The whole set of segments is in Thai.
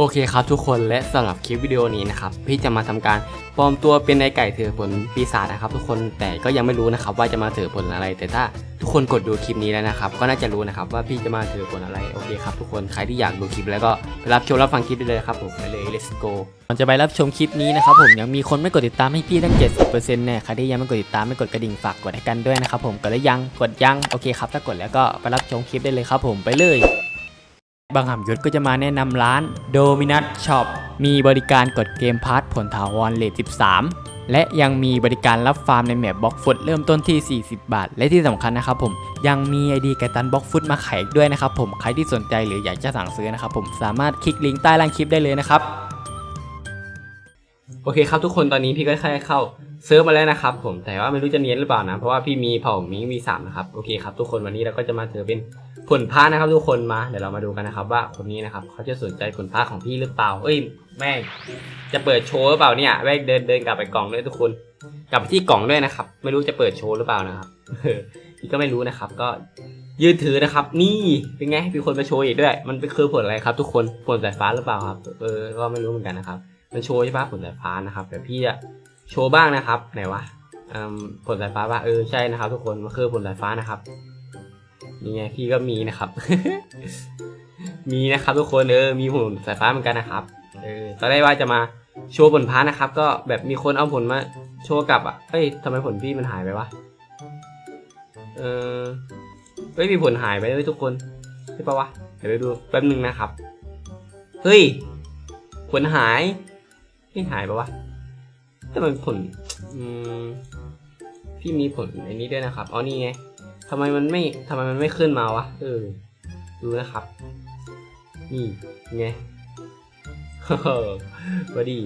โอเคครับทุกคนและสำหรับคลิปวิดีโอนี้นะครับพี่จะมาทำการปลอมตัวเป็นไอไก่ถือผลปีศาจนะครับ ทุกคนแต่ก็ยังไม่รู้นะครับว่าจะมาถือผลอะไร แต่ถ้าทุกคนกดดูคลิปนี้แล้วนะครับก็น่าจะรู้นะครับว่าพี่จะมาถือผลอะไรโอเคครับทุกคนใครที่อยากดูคลิปแล้วก็ไปรับชมรับฟังคลิปได้เลยครับผมไปเลย let's go ก่อนจะไปรับชมคลิปนี้นะครับผมยังมีคนไม่กดติดตามให้พี่ตั้ง 70%แน่ใครที่ยังไม่กดติดตามไม่กดกระดิ่งฝากกดให้กันด้วยนะครับผมกดแล้วยังกดยังโอเคครับถ้ากดแล้วก็ไปรับชมคลิปได้เลยครับผมไปเลย บางหำยศก็จะมาแนะนำร้าน Dominus Shop มีบริการกดเกมพาร์ทผลถาวรเลท13 และยังมีบริการรับฟาร์มในแมปบล็อกฟุตเริ่มต้นที่ 40 บาท และที่สำคัญนะครับผมยังมี ID ไกตันบล็อกฟุตมาขายอีกด้วยนะครับผมใครที่สนใจหรืออยากจะสั่งซื้อนะครับผมสามารถคลิกลิงก์ใต้ล่างคลิปได้เลยนะครับ โอเคครับทุกคนตอนนี้พี่ก็แค่เข้าเซิร์ฟมาแล้วนะครับผมแต่ว่าไม่รู้จะเนียนหรือเปล่านะเพราะว่าพี่มีเผ่ามิงมีสามนะครับโอเคครับทุกคนวันนี้เราก็จะมาถือเป็น ผลพานะครับทุกคนมาเดี๋ยวเรามาดูกันนะครับ ว่าคนนี้นะครับเขาจะสนใจผลพาของพี่หรือเปล่าเอ้ยแม่จะเปิดโชว์หรือเปล่าเนี่ยแม่เดินเดินกลับไปกล่องด้วยทุกคนกลับไปที่กล่องด้วยนะครับ ไม่รู้จะเปิดโชว์หรือเปล่านะครับพี่ก็ไม่รู้นะครับ ก็ยืนถือนะครับ นี่เป็นไงมีคนมาโชว์อีกด้วย มันเป็นคือผลอะไรครับ ทุกคนผลสายฟ้าหรือเปล่าครับเออก็ไม่รู้เหมือนกันนะครับ มันโชว์ใช่ปะผลสายฟ้านะครับแต่พี่จะโชว์บ้างนะครับไหนวะผลสายฟ้าว่าเออใช่นะครับ ทุกคนมันคือผลสายฟ้านะครับ นี่ไงพี่ก็มีนะครับ มีนะครับทุกคนเออมีผลสายฟ้าเหมือนกันนะครับเออตอนแรกว่าจะมาโชว์ผลพานะครับ ก็แบบมีคนเอาผลมาโชว์กลับอะเอ้ยทำไมผลพี่มันหายไปวะเออเอ้ยมีผลหายไปเลยทุกคนใช่ปะวะเดี๋ยวไปดูแป๊บนึงนะครับเฮ้ยผลหายไม่หายปะวะแต่มันผลอืมพี่มีผลในนี้ด้วยนะครับอ๋อนี่ไง ทำไมมันไม่ทำไมมันไม่ขึ้นมาวะ เออ ดูนะครับ นี่ไงเฮ้อพอดี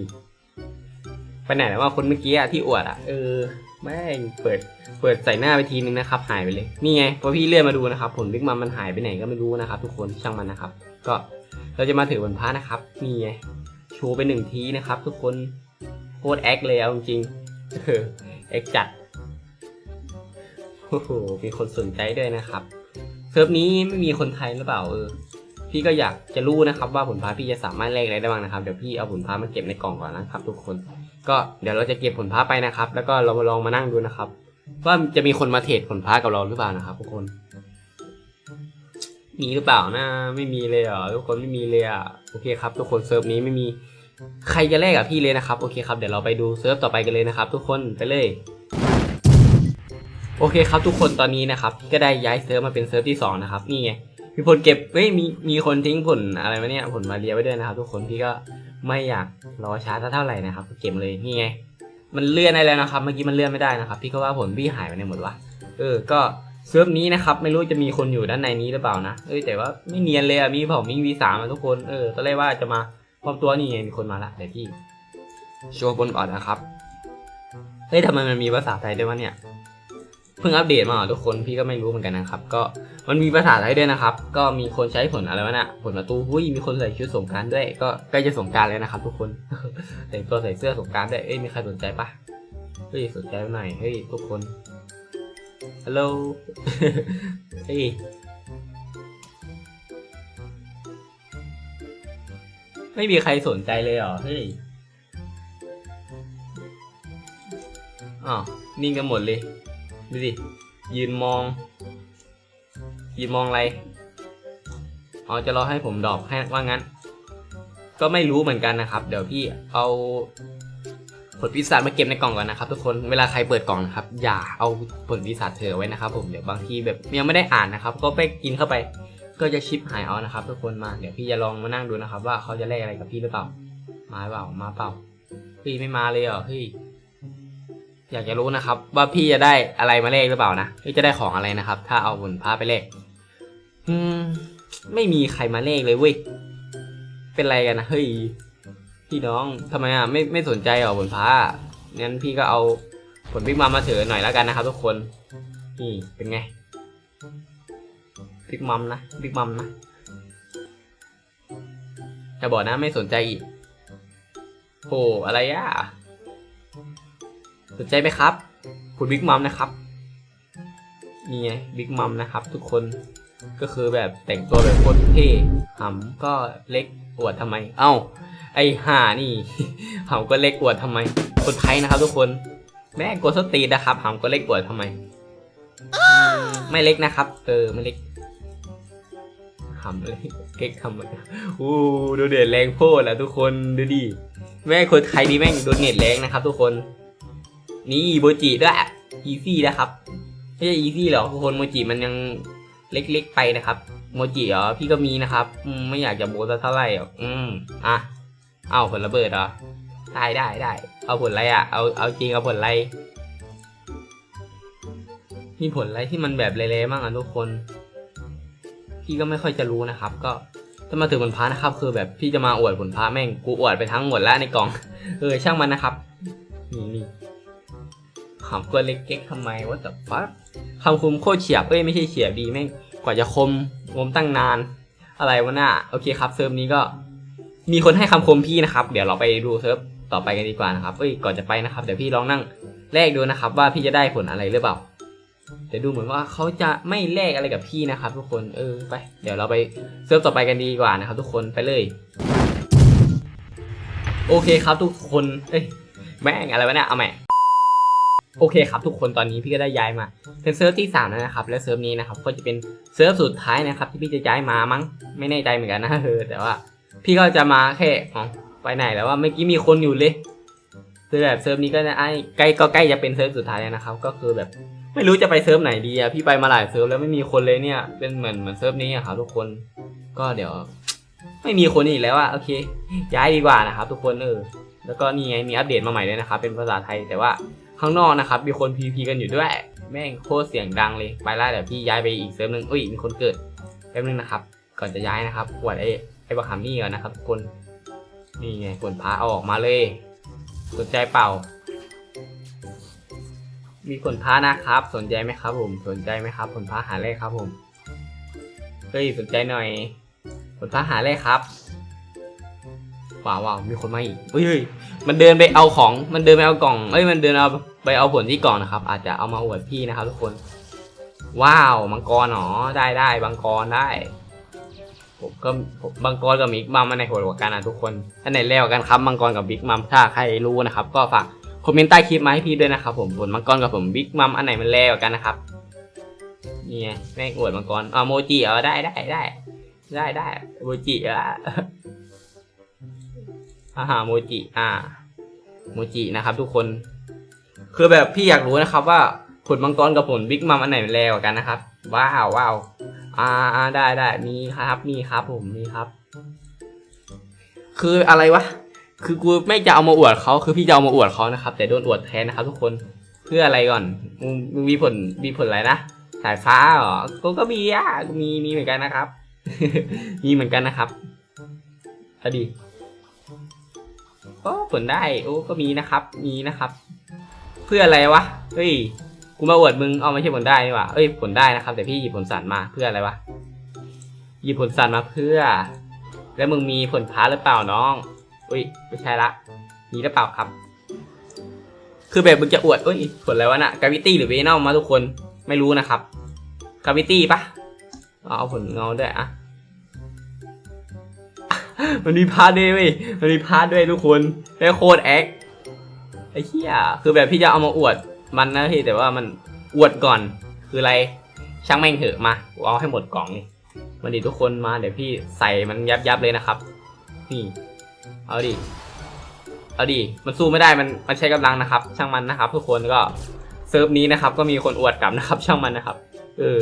ไปไหนแล้วว่าคนเมื่อกี้อะที่อวดอะเออ แม่งเปิด เปิดใส่หน้าไปทีนึงนะครับ หายไปเลย นี่ไงพอพี่เลื่อนมาดูนะครับ ผลบิ๊กมัมมันหายไปไหนก็ไม่รู้นะครับ ทุกคนช่างมันนะครับ ก็เราจะมาถือบนพระนะครับ นี่ไงโชว์ไปหนึ่งทีนะครับ ทุกคนโคตรแอคเลยเอาจริงเออแอคจัด โอ้โหมีคนสนใจด้วยนะครับเซิร์ฟนี้ไม่มีคนไทยหรือเปล่าเออพี่ก็อยากจะรู้นะครับ ว่าผลพาพี่จะสามารถแลกอะไรได้บ้างนะครับเดี๋ยวพี่เอาผลพามาเก็บในกล่องก่อนนะครับ ทุกคน ก็เดี๋ยวเราจะเก็บผลพาไปนะครับ แล้วก็เรามาลองมานั่งดูนะครับ ว่าจะมีคนมาเทรดผลพากับเราหรือเปล่านะครับ ทุกคนมีหรือเปล่านะไม่มีเลยเหรอทุกคนไม่มีเลยอะโอเคครับ ทุกคนเซิร์ฟนี้ไม่มีใครจะแลกกับพี่เลยนะครับโอเคครับเดี๋ยวเราไปดูเซิร์ฟต่อไปกันเลยนะครับ ทุกคนไปเลย โอเคครับทุกคนตอนนี้นะครับก็ได้ย้ายเซิร์ฟมาเป็นเซิร์ฟที่สองนะครับนี่ไงมีผลเก็บเฮ้ยมีมีคนทิ้งผลอะไรมาเนี่ยผลมาเรียไว้ด้วยนะครับ ทุกคนพี่ก็ไม่อยากรอช้าเท่าไหร่นะครับเก็บเลยนี่ไงมันเลื่อนได้แล้วนะครับ เมื่อกี้มันเลื่อนไม่ได้นะครับ พี่ก็ว่าผลพี่หายไปไหนหมดวะเออก็เซิร์ฟนี้นะครับไม่รู้จะมีคนอยู่ด้านในนี้หรือเปล่านะเอ้ยแต่ว่าไม่เนียนเลยอะมีเผ่ามิงวีสามทุกคนเออตอนแรกว่าจะมาพร้อมตัวนี่ไงมีคนมาละเดี๋ยวพี่โชว์บนก่อนนะครับเฮ้ยทำไมมันมีภาษาไทยด้วยวะเนี่ย เพิ่งอัปเดตมาเหรอทุกคนพี่ก็ไม่รู้เหมือนกันนะครับ ก็มันมีภาษาไทยด้วยนะครับ ก็มีคนใช้ผลอะไรวะน่ะผลประตูหุ้ยมีคนใส่ชุดสงการด้วย ก็ใกล้จะสงการแล้วนะครับ ทุกคนแต่งตัวใส่เสื้อสงการด้วยเอ้ยมีใครสนใจปะเฮ้ยสนใจหน่อยเฮ้ยทุกคนฮัลโหลเฮ้ยไม่มีใครสนใจเลยเหรอเฮ้ยอ้าวนิ่งกันหมดเลย ดูดิ ยืนมอง ยืนมองอะไร อ๋อ จะรอให้ผมดอปให้ว่างั้น ก็ไม่รู้เหมือนกันนะครับ เดี๋ยวพี่เอาผลวิสาจมาเก็บในกล่องก่อนนะครับทุกคนเวลาใครเปิดกล่องนะครับอย่าเอาผลวิสาจเธอไว้นะครับ ผมเดี๋ยวบางทีแบบยังไม่ได้อ่านนะครับ ก็ไปกินเข้าไป ก็จะชิปหายเอานะครับ ทุกคนมาเดี๋ยวพี่จะลองมานั่งดูนะครับ ว่าเขาจะแลกอะไรกับพี่หรือเปล่ามาเปล่ามาเปล่าเฮ้ยไม่มาเลยเหรอเฮ้ย อยากจะรู้นะครับ ว่าพี่จะได้อะไรมาแลกหรือเปล่านะพี่จะได้ของอะไรนะครับ ถ้าเอาผลพาไปแลกอืม ไม่มีใครมาแลกเลยเว้ยเป็นไรกันนะเฮ้ยพี่น้องทำไมอะไม่ไม่สนใจเหรอผลพางั้นพี่ก็เอาผลบิ๊กมัมมาถือหน่อยแล้วกันนะครับ ทุกคนนี่เป็นไงบิ๊กมัมนะบิ๊กมัมนะจะบอกนะไม่สนใจอีกโอ้อะไรอะ สนใจไหมครับ คุณบิ๊กมัมนะครับนี่ไงบิ๊กมัมนะครับ ทุกคนก็คือแบบแต่งตัวแบบโคตรเท่หำก็เล็กอวดทำไม เอ้า ไอห่านี่หำก็เล็กอวดทำไม คนไทยนะครับ ทุกคน แม่กดสตีนะครับหำก็เล็กอวดทำไม ไม่เล็กนะครับ เออไม่เล็กหำเลยเก๊กทำไมอู้ดูเด็ดแรงโพดแล้วทุกคนดูดิแม่คนไทยนี่แม่งโดนเน็ตแรงนะครับ ทุกคน นี่โบจิด้วยอีซี่นะครับไม่ใช่อีซี่หรอกทุกคนโมจิมันยังเล็กๆไปนะครับโมจิเหรอพี่ก็มีนะครับไม่อยากจะโบสเท่าไหร่อืมอะเอาผลระเบิดเหรอได้ได้ได้เอาผลอะไรอะเอาเอาจริงเอาผลอะไรมีผลอะไรที่มันแบบเละๆบ้างอะทุกคน พี่ก็ไม่ค่อยจะรู้นะครับ ก็ถ้ามาถึงผลพานะครับ คือแบบพี่จะมาอวดผลพาแม่งกูอวดไปทั้งหมดแล้วในกล่องเออช่างมันนะครับำตัวเล็กเก๊กทำไมวะแต่ฟักคำคุมโคตรเฉียบเอ้ยไม่ใช่เฉียบดีแม่งกว่าจะคมงมตั้งนาน อะไรวะน่ะโอเคครับเซิร์ฟนี้ก็มีคนให้คำคมพี่นะครับ เดี๋ยวเราไปดูเซิร์ฟต่อไปกันดีกว่านะครับเอ้ยก่อนจะไปนะครับเดี๋ยวพี่ลองนั่งแลกดูนะครับ ว่าพี่จะได้ผลอะไรหรือเปล่าแต่ดูเหมือนว่าเขาจะไม่แลกอะไรกับพี่นะครับ ทุกคนเออไป เดี๋ยวเราไปเซิร์ฟต่อไปกันดีกว่านะครับ ทุกคนไปเลย โอเคครับทุกคนเอ้ยแม่งอะไรวะเนี่ยเอาใหม่ โอเคครับทุกคนตอนนี้พี่ก็ได้ย้ายมาเป็นเซิร์ฟที่สามแล้วนะครับและเซิร์ฟนี้นะครับก็จะเป็นเซิร์ฟสุดท้ายนะครับที่พี่จะย้ายมามั้งไม่แน่ใจเหมือนกันนะเออแต่ว่า พี่ก็จะมาแค่อ๋อไปไหนแล้วว่าเมื่อกี้มีคนอยู่เลยคือแบบเซิร์ฟนี้ก็จะใกล้ก็ใกล้จะเป็นเซิร์ฟสุดท้ายแล้วนะครับ ก็คือแบบไม่รู้จะไปเซิร์ฟไหนดีอะพี่ไปมาหลายเซิร์ฟแล้วไม่มีคนเลยเนี่ยเป็นเหมือนเหมือนเซิร์ฟนี้อะครับทุกคนก็เดี๋ยวไม่มีคนอีกแล้วอะโอเค ย้ายดีกว่านะครับ ทุกคนเออแล้วก็นี่ไงมีอัปเดตมาใหม่เลยนะครับเป็นภาษาไทยแต่ว่า ข้างนอกนะครับ มีคน PVP กันอยู่ด้วย แม่งโคตรเสียงดังเลย ไปละเดี๋ยวพี่ย้ายไปอีกเซิร์ฟหนึ่งอุ้ย มีคนเกิดแป๊บนึงนะครับ ก่อนจะย้ายนะครับปวดไอ้ไอ้บักขามนี่ก่อนนะครับคนนี่ไงผลพาเอาออกมาเลย สนใจเปล่า มีผลพานะครับ สนใจไหมครับ ผม สนใจไหมครับผลพาหาเลขครับ ผมเฮ้ยสนใจหน่อยผลพาหาเลขครับว้าวว้าวมีคนมาอีกเฮ้ยมันเดินไปเอาของ มันเดินไปเอากล่องเอ้ย มันเดินเอา ไปเอาผลที่กล่องนะครับ อาจจะเอามาอวดพี่นะครับ ทุกคน ว้าวมังกรหนอได้ได้มังกรได้ ผมก็ผมมังกรกับบิ๊กมัมอันไหนหดกว่ากันนะทุกคนอันไหนแล้วกันครับมังกรกับบิ๊กมัมถ้าใครรู้นะครับ ก็ฝากคอมเมนต์ใต้คลิปมาให้พี่ด้วยนะครับผมผลมังกรกับผมบิ๊กมัมอันไหนมันแล้วกันนะครับนี่ไงแม่งอวดมังกรอ่าโมจิเออได้ได้ได้ได้ได้โมจิอะอาหาโมจิอ่าโมจินะครับทุกคน คือแบบพี่อยากรู้นะครับว่าผลมังกรกับผลบิ๊กมัมอันไหนมันแรงกว่ากันนะครับ ว้าวว้าวอ่าได้ได้มีครับ มีครับผมมีครับ คืออะไรวะ คือกูไม่จะเอามาอวดเขาคือพี่จะเอามาอวดเขานะครับ แต่โดนอวดแทนนะครับ ทุกคนเพื่ออะไรก่อนมึงมีผลมีผลอะไรนะสายฟ้าเหรอกูก็มีอะมีมีเหมือนกันนะครับ มีเหมือนกันนะครับอดีก็ผลได้ โอ้ก็มีนะครับ มีนะครับ เพื่ออะไรวะ เฮ้ย กูมาอวดมึง เอาไม่ใช่ผลได้นี่หว่าเอ้ยผลได้นะครับ แต่พี่หยิบผลสันมาเพื่ออะไรวะ หยิบผลสันมาเพื่อ แล้วมึงมีผลพาหรือเปล่าน้อง อุ้ยไม่ใช่ละ มีหรือเปล่าครับ คือแบบมึงจะอวดเอ้ยผลอะไรวะน่ะกาวิตี้หรือเวนอมมาทุกคน ไม่รู้นะครับกาวิตี้ปะเอาผลเงาด้วยอะมันมีพาร์ทด้วยเว้ยมันมีพาร์ทด้วยทุกคนได้โคตรแอค ไอ้เหี้ยคือแบบพี่จะเอามาอวดมันนะพี่แต่ว่ามันอวดก่อนคืออะไรช่างแม่งเถอะมาเอาให้หมดกล่องนี่มาดิทุกคนมาเดี๋ยวพี่ใส่มันยับยับๆเลยนะครับ นี่เอาดิเอาดิมันสู้ไม่ได้มันมันใช้กำลังนะครับ ช่างมันนะครับ ทุกคนก็เซิร์ฟนี้นะครับ ก็มีคนอวดกลับนะครับ ช่างมันนะครับ เออ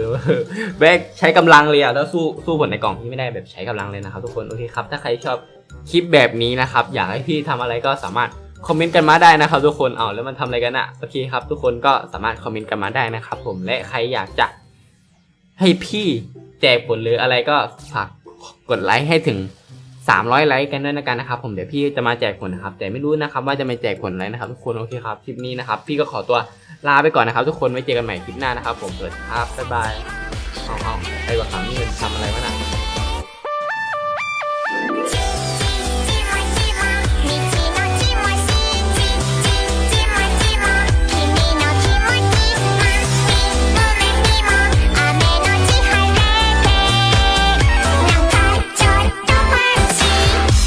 แบกใช้กำลังเลยอะแล้วสู้สู้ผลในกล่องที่ไม่ได้แบบใช้กำลังเลยนะครับ ทุกคนโอเคครับถ้าใครชอบคลิปแบบนี้นะครับ อยากให้พี่ทำอะไรก็สามารถ คอมเมนต์กันมาได้นะครับทุกคนเอาแล้วมันทำอะไรกันอะโอเคครับ ทุกคนก็สามารถคอมเมนต์กันมาได้นะครับ ผมและใครอยากจะให้พี่แจกผลหรืออะไรก็ฝากกดไลค์ให้ถึง 300 ไลค์กันด้วยนะกันนะครับ ผมเดี๋ยวพี่จะมาแจกผลนะครับ แต่ไม่รู้นะครับว่าจะมาแจกผลอะไรนะครับ ทุกคนโอเคครับคลิปนี้นะครับ พี่ก็ขอตัวลาไปก่อนนะครับ ทุกคนไว้เจอกันใหม่คลิปหน้านะครับ ผมเปิดครับบ๊ายบายเอาเอาไอ้บักขำนี่มันทำอะไรวะน่ะ